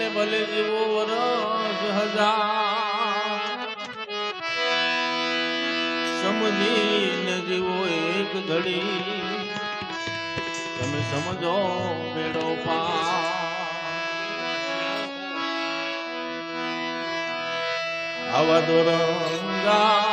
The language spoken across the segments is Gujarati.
ભલે ભલે જીવો વરસ હજાર. સમજીને જીવો એક ઘડી તમે સમજો મેળો પા આવા દોરંગા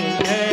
Yeah.